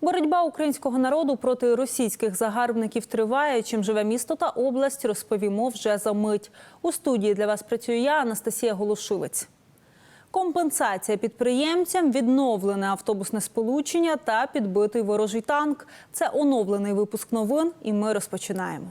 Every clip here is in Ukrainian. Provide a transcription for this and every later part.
Боротьба українського народу проти російських загарбників триває. Чим живе місто та область, розповімо вже за мить. У студії для вас працюю я, Анастасія Голошилець. Компенсація підприємцям, відновлене автобусне сполучення та підбитий ворожий танк. Це оновлений випуск новин, і ми розпочинаємо.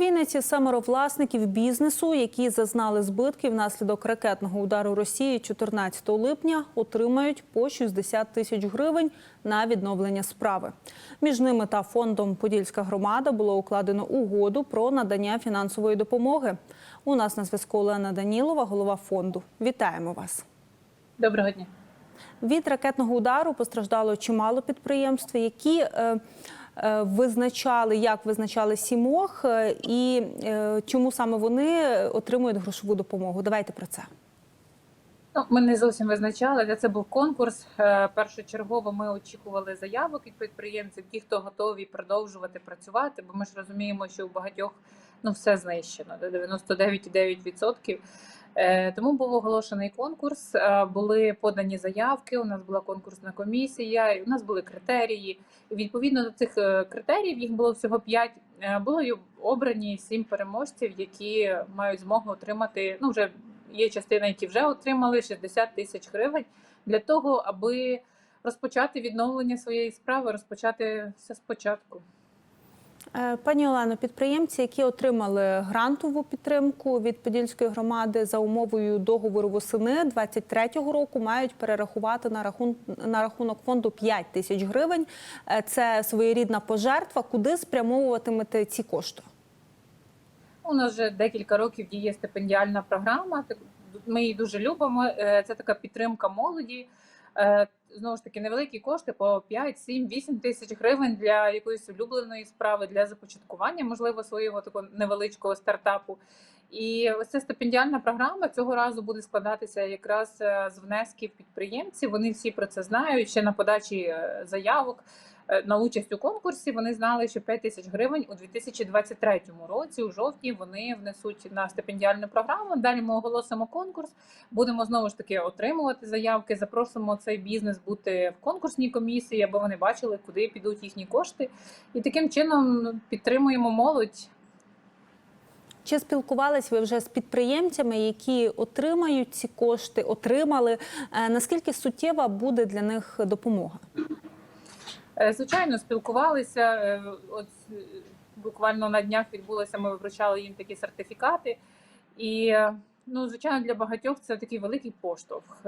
Вінниці семеро власників бізнесу, які зазнали збитків внаслідок ракетного удару Росії 14 липня, отримають по 60 тисяч гривень на відновлення справи. Між ними та фондом Подільська громада було укладено угоду про надання фінансової допомоги. У нас на зв'язку Олена Данілова, голова фонду. Вітаємо вас. Доброго дня. Від ракетного удару постраждало чимало підприємств, які е, визначали, як визначали сімох, е, і е, чому саме вони отримують грошову допомогу. Давайте про це. Ну, ми не зовсім визначали. Це був конкурс. Е, Першочергово ми очікували заявок від підприємців, ті, хто готові продовжувати працювати, бо ми ж розуміємо, що у багатьох ну все знищено, до 99,9%. Е, Тому був оголошений конкурс. е, Були подані заявки. У нас була конкурсна комісія. У нас були критерії. Відповідно до цих е, критеріїв їх було всього 5, Було обрані 7 переможців, які мають змогу отримати. Ну вже є частина, які вже отримали 60 тисяч гривень для того, аби розпочати відновлення своєї справи, розпочати все спочатку. Е, Пані Олено, підприємці, які отримали грантову підтримку від Подільської громади за умовою договору восени 23-го року, мають перерахувати на рахун на рахунок фонду 5 тисяч гривень. Е, Це своєрідна пожертва. Куди спрямовуватимете ці кошти? У нас вже декілька років діє стипендіальна програма. Ми її дуже любимо. Е, Це така підтримка молоді. Знову ж таки, невеликі кошти по 5, 7, 8 тисяч гривень для якоїсь улюбленої справи, для започаткування, можливо, свого такого невеличкого стартапу. І ось ця стипендіальна програма цього разу буде складатися якраз е, з внесків підприємців. Вони всі про це знають. Ще на подачі е, заявок на участь у конкурсі. Вони знали, що 5 тисяч гривень у 2023 році, у жовтні, вони внесуть на стипендіальну програму. Далі ми оголосимо конкурс. Будемо знову ж таки отримувати заявки. Запросимо цей бізнес бути в конкурсній комісії, аби вони бачили, куди підуть їхні кошти. І таким чином ну, підтримуємо молодь. Чи спілкувались ви вже з підприємцями, які отримають ці кошти, отримали? Е, Наскільки суттєва буде для них допомога? Е, Звичайно, спілкувалися. Е, От е, буквально на днях відбулося, ми вручали їм такі сертифікати. І ну, звичайно, для багатьох це такий великий поштовх.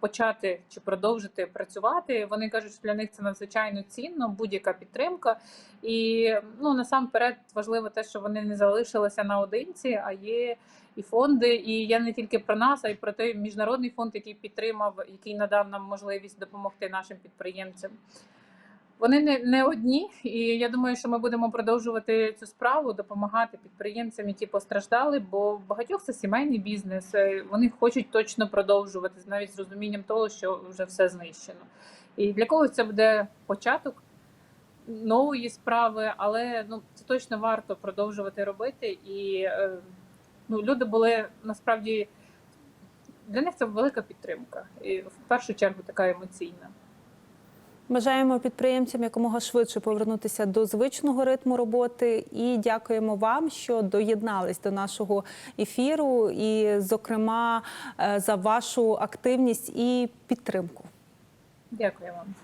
Почати чи продовжити працювати. Вони кажуть, що для них це надзвичайно цінно, будь-яка підтримка. І ну насамперед важливо те, що вони не залишилися наодинці, а є і фонди. І я не тільки про нас, а й про той міжнародний фонд, який підтримав, який надав нам можливість допомогти нашим підприємцям. Вони не, не одні, і я думаю, що ми будемо продовжувати цю справу, допомагати підприємцям, які постраждали, бо багатьох це сімейний бізнес. е, Вони хочуть точно продовжувати навіть з розумінням того, що вже все знищено. І для когось це буде початок нової справи, але ну це точно варто продовжувати робити. І е, ну, люди були насправді для них це велика підтримка, і в першу чергу така емоційна. Бажаємо підприємцям якомога швидше повернутися до звичного ритму роботи і дякуємо вам, що доєднались до нашого ефіру, і, зокрема, е, за вашу активність і підтримку. Дякую вам.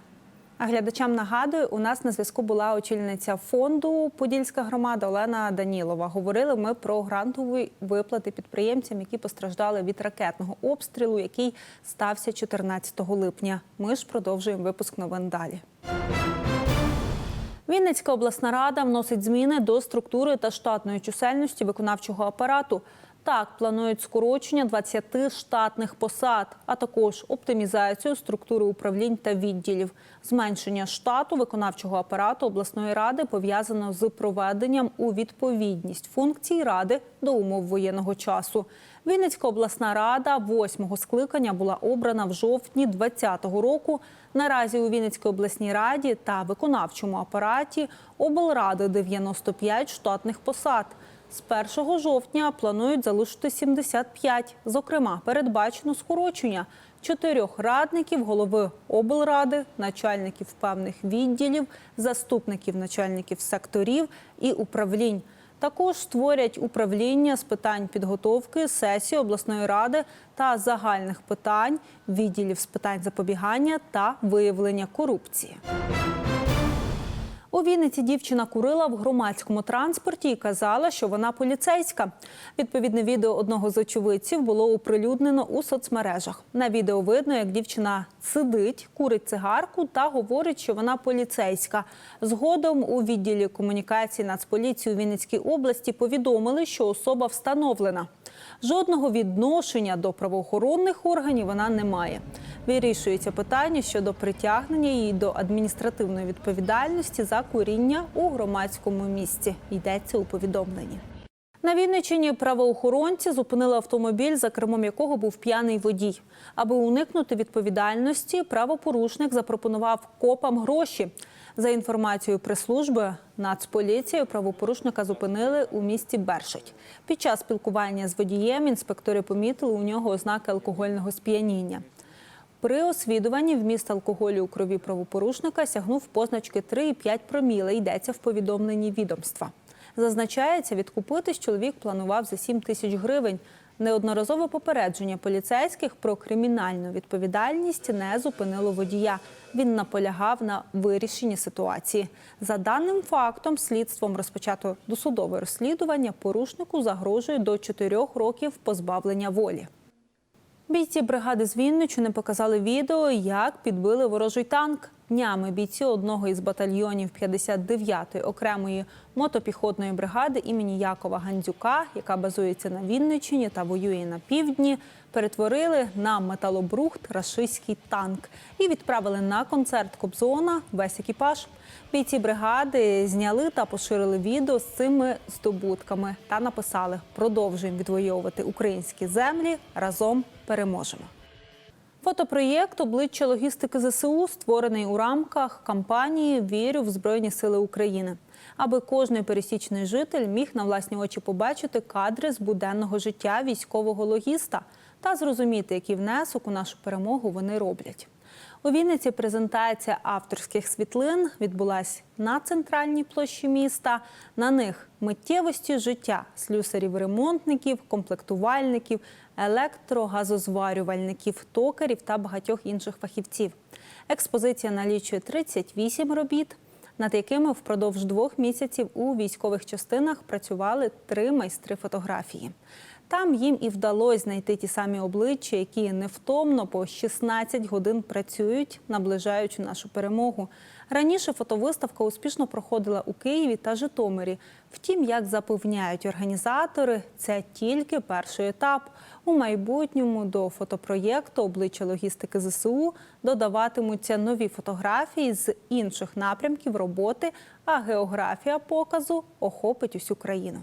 А глядачам нагадую, у нас на зв'язку була очільниця фонду Подільська громада Олена Данілова. Говорили ми про грантові виплати підприємцям, які постраждали від ракетного обстрілу, який стався 14 липня. Ми ж продовжуємо випуск новин далі. Вінницька обласна рада вносить зміни до структури та штатної чисельності виконавчого апарату. Так, планують скорочення 20 штатних посад, а також оптимізацію структури управлінь та відділів. Зменшення штату виконавчого апарату обласної ради пов'язано з проведенням у відповідність функцій ради до умов воєнного часу. Вінницька обласна рада восьмого скликання була обрана в жовтні 2020 року. Наразі у Вінницькій обласній раді та виконавчому апараті облради 95 штатних посад. З 1 жовтня планують залишити 75. Зокрема, передбачено скорочення чотирьох радників, голови облради, начальників певних відділів, заступників начальників секторів і управлінь. Також створять управління з питань підготовки сесії обласної ради та загальних питань, відділів з питань запобігання та виявлення корупції. У Вінниці дівчина курила в громадському транспорті і казала, що вона поліцейська. Відповідне відео одного з очевидців було оприлюднено у соцмережах. На відео видно, як дівчина сидить, курить цигарку та говорить, що вона поліцейська. Згодом у відділі комунікації Нацполіції у Вінницькій області повідомили, що особа встановлена. Жодного відношення до правоохоронних органів вона не має. Вирішується питання щодо притягнення її до адміністративної відповідальності за куріння у громадському місці. Йдеться у повідомленні. На Вінниччині правоохоронці зупинили автомобіль, за кермом якого був п'яний водій. Аби уникнути відповідальності, правопорушник запропонував копам гроші. За інформацією прес-служби Нацполіцією правопорушника зупинили у місті Бершить. Під час спілкування з водієм інспектори помітили у нього ознаки алкогольного сп'яніння. При освідуванні вміст алкоголю у крові правопорушника сягнув позначки 3,5 проміли, йдеться в повідомленні відомства. Зазначається, відкупитись чоловік планував за 7 тисяч гривень. Неодноразове попередження поліцейських про кримінальну відповідальність не зупинило водія. Він наполягав на вирішенні ситуації. За даним фактом, слідством розпочато досудове розслідування. Порушнику загрожує до 4 років позбавлення волі. Бійці бригади з Вінничини показали відео, як підбили ворожий танк. Днями бійці одного із батальйонів 59-ї окремої мотопіхотної бригади імені Якова Гандзюка, яка базується на Вінничині та воює на півдні, перетворили на металобрухт рашистський танк і відправили на концерт Кобзона весь екіпаж. Бійці бригади зняли та поширили відео з цими здобутками та написали: продовжуємо відвоювати українські землі разом переможемо. Фотопроєкт обличчя логістики ЗСУ створений у рамках кампанії Вірю в Збройні Сили України, аби кожний пересічний житель міг на власні очі побачити кадри з буденного життя військового логіста та зрозуміти, який внесок у нашу перемогу вони роблять. У Вінниці презентація авторських світлин відбулась на центральній площі міста. На них миттєвості життя слюсарів-ремонтників, комплектувальників, електрогазозварювальників, токарів та багатьох інших фахівців. Експозиція налічує 38 робіт, над якими впродовж двох місяців у військових частинах працювали три майстри фотографії. Там їм і вдалося знайти ті самі обличчя, які невтомно по 16 годин працюють, наближаючи нашу перемогу. Раніше фотовиставка успішно проходила у Києві та Житомирі. Втім, як запевняють організатори, це тільки перший етап. У майбутньому до фотопроєкту обличчя логістики ЗСУ додаватимуться нові фотографії з інших напрямків роботи, а географія показу охопить усю країну.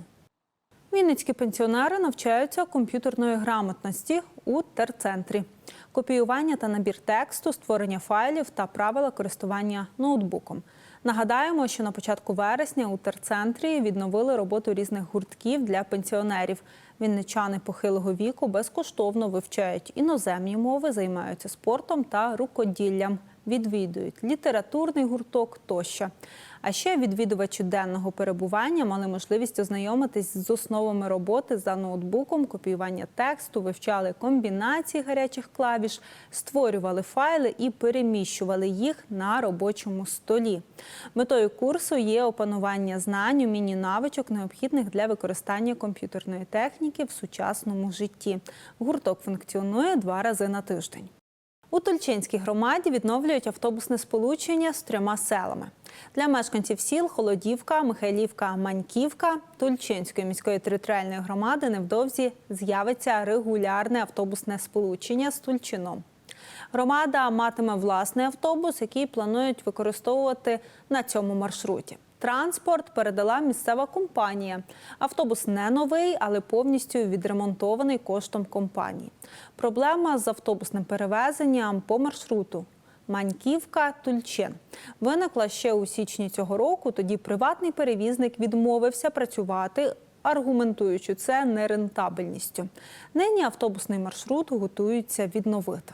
Вінницькі пенсіонери навчаються комп'ютерної грамотності у терцентрі. Копіювання та набір тексту, створення файлів та правила користування ноутбуком. Нагадаємо, що на початку вересня у терцентрі відновили роботу різних гуртків для пенсіонерів. Вінничани похилого віку безкоштовно вивчають іноземні мови, займаються спортом та рукоділлям, відвідують літературний гурток тощо. А ще відвідувачі денного перебування мали можливість ознайомитись з основами роботи за ноутбуком, копіювання тексту, вивчали комбінації гарячих клавіш, створювали файли і переміщували їх на робочому столі. Метою курсу є опанування знань, умінь навичок, необхідних для використання комп'ютерної техніки в сучасному житті. Гурток функціонує два рази на тиждень. У Тульчинській громаді відновлюють автобусне сполучення з трьома селами. Для мешканців сіл Холодівка, Михайлівка, Маньківка Тульчинської міської територіальної громади невдовзі з'явиться регулярне автобусне сполучення з Тульчином. Громада матиме власний автобус, який планують використовувати на цьому маршруті. Транспорт передала місцева компанія. Автобус не новий, але повністю відремонтований коштом компанії. Проблема з автобусним перевезенням по маршруту Маньківка Тульчин виникла ще у січні цього року. Тоді приватний перевізник відмовився працювати, аргументуючи це нерентабельністю. Нині автобусний маршрут готуються відновити.